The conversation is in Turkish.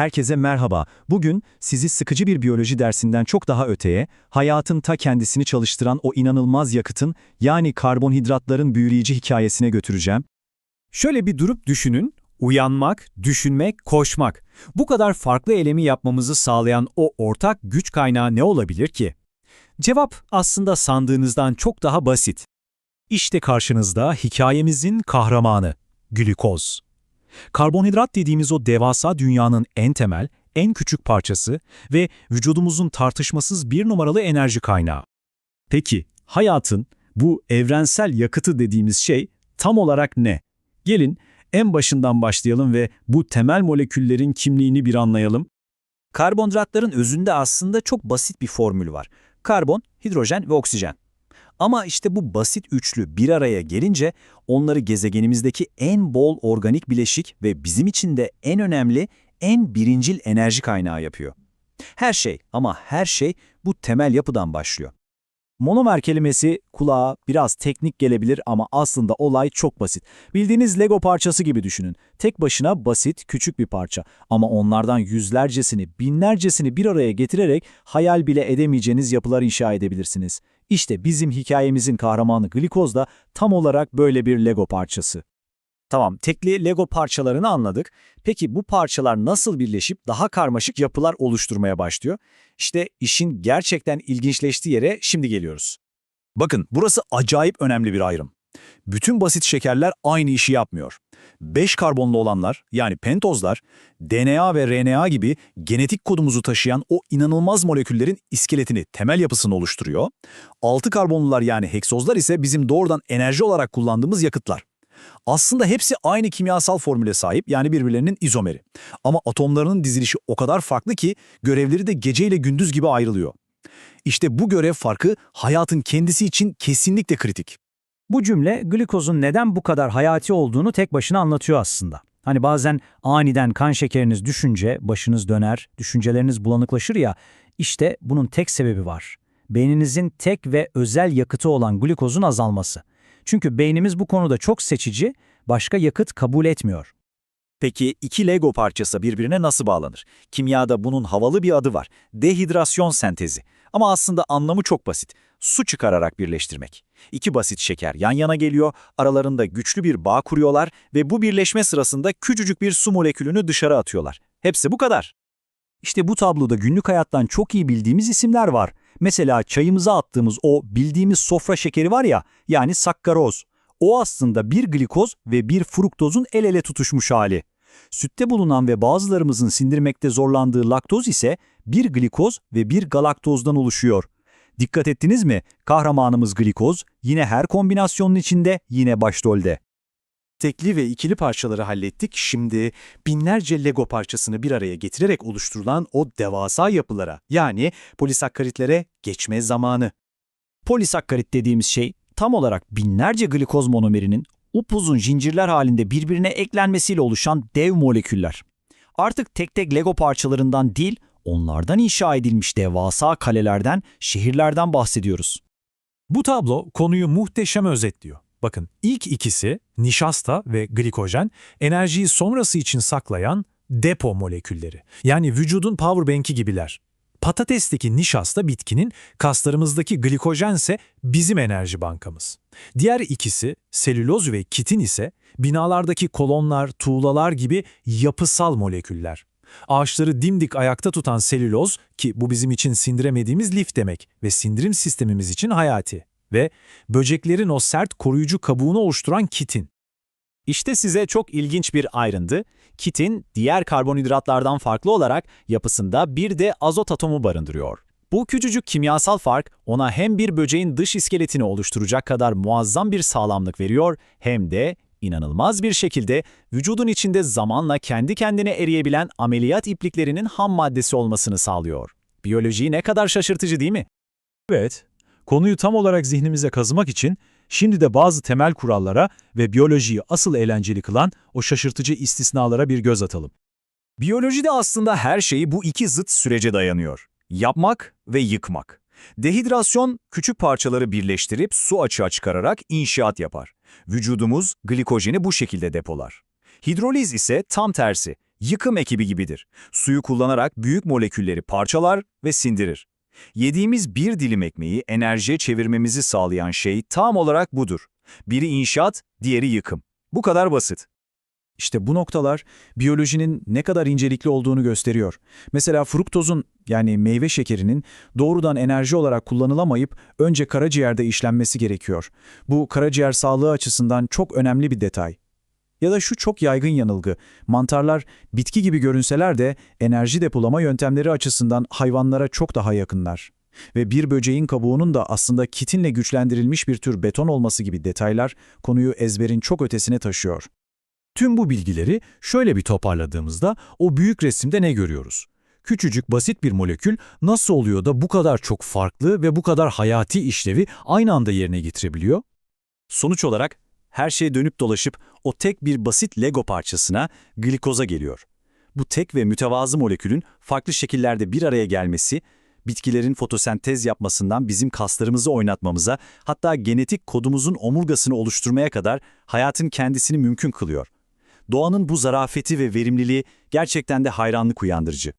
Herkese merhaba. Bugün sizi sıkıcı bir biyoloji dersinden çok daha öteye, hayatın ta kendisini çalıştıran o inanılmaz yakıtın, yani karbonhidratların büyüleyici hikayesine götüreceğim. Şöyle bir durup düşünün, uyanmak, düşünmek, koşmak. Bu kadar farklı eylemi yapmamızı sağlayan o ortak güç kaynağı ne olabilir ki? Cevap aslında sandığınızdan çok daha basit. İşte karşınızda hikayemizin kahramanı, glikoz. Karbonhidrat dediğimiz o devasa dünyanın en temel, en küçük parçası ve vücudumuzun tartışmasız bir numaralı enerji kaynağı. Peki, hayatın bu evrensel yakıtı dediğimiz şey tam olarak ne? Gelin en başından başlayalım ve bu temel moleküllerin kimliğini bir anlayalım. Karbonhidratların özünde aslında çok basit bir formül var. Karbon, hidrojen ve oksijen. Ama işte bu basit üçlü bir araya gelince onları gezegenimizdeki en bol organik bileşik ve bizim için de en önemli, en birincil enerji kaynağı yapıyor. Her şey ama her şey bu temel yapıdan başlıyor. Monomer kelimesi kulağa biraz teknik gelebilir ama aslında olay çok basit. Bildiğiniz Lego parçası gibi düşünün. Tek başına basit, küçük bir parça ama onlardan yüzlercesini, binlercesini bir araya getirerek hayal bile edemeyeceğiniz yapılar inşa edebilirsiniz. İşte bizim hikayemizin kahramanı glikoz da tam olarak böyle bir Lego parçası. Tamam, tekli Lego parçalarını anladık. Peki bu parçalar nasıl birleşip daha karmaşık yapılar oluşturmaya başlıyor? İşte işin gerçekten ilginçleştiği yere şimdi geliyoruz. Bakın burası acayip önemli bir ayrım. Bütün basit şekerler aynı işi yapmıyor. 5 karbonlu olanlar yani pentozlar DNA ve RNA gibi genetik kodumuzu taşıyan o inanılmaz moleküllerin iskeletini, temel yapısını oluşturuyor. 6 karbonlular yani heksozlar ise bizim doğrudan enerji olarak kullandığımız yakıtlar. Aslında hepsi aynı kimyasal formüle sahip yani birbirlerinin izomeri. Ama atomlarının dizilişi o kadar farklı ki görevleri de gece ile gündüz gibi ayrılıyor. İşte bu görev farkı hayatın kendisi için kesinlikle kritik. Bu cümle glikozun neden bu kadar hayati olduğunu tek başına anlatıyor aslında. Hani bazen aniden kan şekeriniz düşünce başınız döner, düşünceleriniz bulanıklaşır ya, işte bunun tek sebebi var. Beyninizin tek ve özel yakıtı olan glikozun azalması. Çünkü beynimiz bu konuda çok seçici, başka yakıt kabul etmiyor. Peki iki Lego parçası birbirine nasıl bağlanır? Kimyada bunun havalı bir adı var. Dehidrasyon sentezi. Ama aslında anlamı çok basit. Su çıkararak birleştirmek. İki basit şeker yan yana geliyor, aralarında güçlü bir bağ kuruyorlar ve bu birleşme sırasında küçücük bir su molekülünü dışarı atıyorlar. Hepsi bu kadar. İşte bu tabloda günlük hayattan çok iyi bildiğimiz isimler var. Mesela çayımıza attığımız o bildiğimiz sofra şekeri var ya, yani sakkaroz. O aslında bir glikoz ve bir fruktozun el ele tutuşmuş hali. Sütte bulunan ve bazılarımızın sindirmekte zorlandığı laktoz ise bir glikoz ve bir galaktozdan oluşuyor. Dikkat ettiniz mi? Kahramanımız glikoz yine her kombinasyonun içinde yine başrolde. Tekli ve ikili parçaları hallettik. Şimdi binlerce Lego parçasını bir araya getirerek oluşturulan o devasa yapılara yani polisakkaritlere geçme zamanı. Polisakkarit dediğimiz şey tam olarak binlerce glikoz monomerinin upuzun zincirler halinde birbirine eklenmesiyle oluşan dev moleküller. Artık tek tek Lego parçalarından değil, onlardan inşa edilmiş devasa kalelerden, şehirlerden bahsediyoruz. Bu tablo konuyu muhteşem özetliyor. Bakın ilk ikisi nişasta ve glikojen enerjiyi sonrası için saklayan depo molekülleri. Yani vücudun powerbank'i gibiler. Patatesteki nişasta bitkinin, kaslarımızdaki glikojen ise bizim enerji bankamız. Diğer ikisi selüloz ve kitin ise binalardaki kolonlar, tuğlalar gibi yapısal moleküller. Ağaçları dimdik ayakta tutan selüloz ki bu bizim için sindiremediğimiz lif demek ve sindirim sistemimiz için hayati ve böceklerin o sert koruyucu kabuğunu oluşturan kitin. İşte size çok ilginç bir ayrıntı. Kitin diğer karbonhidratlardan farklı olarak yapısında bir de azot atomu barındırıyor. Bu küçücük kimyasal fark ona hem bir böceğin dış iskeletini oluşturacak kadar muazzam bir sağlamlık veriyor hem de inanılmaz bir şekilde vücudun içinde zamanla kendi kendine eriyebilen ameliyat ipliklerinin ham maddesi olmasını sağlıyor. Biyoloji ne kadar şaşırtıcı değil mi? Evet, konuyu tam olarak zihnimize kazımak için şimdi de bazı temel kurallara ve biyolojiyi asıl eğlenceli kılan o şaşırtıcı istisnalara bir göz atalım. Biyolojide aslında her şeyi bu iki zıt sürece dayanıyor. Yapmak ve yıkmak. Dehidrasyon küçük parçaları birleştirip su açığa çıkararak inşaat yapar. Vücudumuz glikojeni bu şekilde depolar. Hidroliz ise tam tersi. yıkım ekibi gibidir. Suyu kullanarak büyük molekülleri parçalar ve sindirir. Yediğimiz bir dilim ekmeği enerjiye çevirmemizi sağlayan şey tam olarak budur. Biri inşaat, diğeri yıkım. Bu kadar basit. İşte bu noktalar biyolojinin ne kadar incelikli olduğunu gösteriyor. Mesela fruktozun yani meyve şekerinin doğrudan enerji olarak kullanılamayıp önce karaciğerde işlenmesi gerekiyor. Bu karaciğer sağlığı açısından çok önemli bir detay. Ya da şu çok yaygın yanılgı. Mantarlar bitki gibi görünseler de enerji depolama yöntemleri açısından hayvanlara çok daha yakınlar. Ve bir böceğin kabuğunun da aslında kitinle güçlendirilmiş bir tür beton olması gibi detaylar konuyu ezberin çok ötesine taşıyor. Tüm bu bilgileri şöyle bir toparladığımızda o büyük resimde ne görüyoruz? Küçücük basit bir molekül nasıl oluyor da bu kadar çok farklı ve bu kadar hayati işlevi aynı anda yerine getirebiliyor? Sonuç olarak her şey dönüp dolaşıp o tek bir basit Lego parçasına, glikoza geliyor. Bu tek ve mütevazı molekülün farklı şekillerde bir araya gelmesi, bitkilerin fotosentez yapmasından bizim kaslarımızı oynatmamıza, hatta genetik kodumuzun omurgasını oluşturmaya kadar hayatın kendisini mümkün kılıyor. Doğanın bu zarafeti ve verimliliği gerçekten de hayranlık uyandırıcı.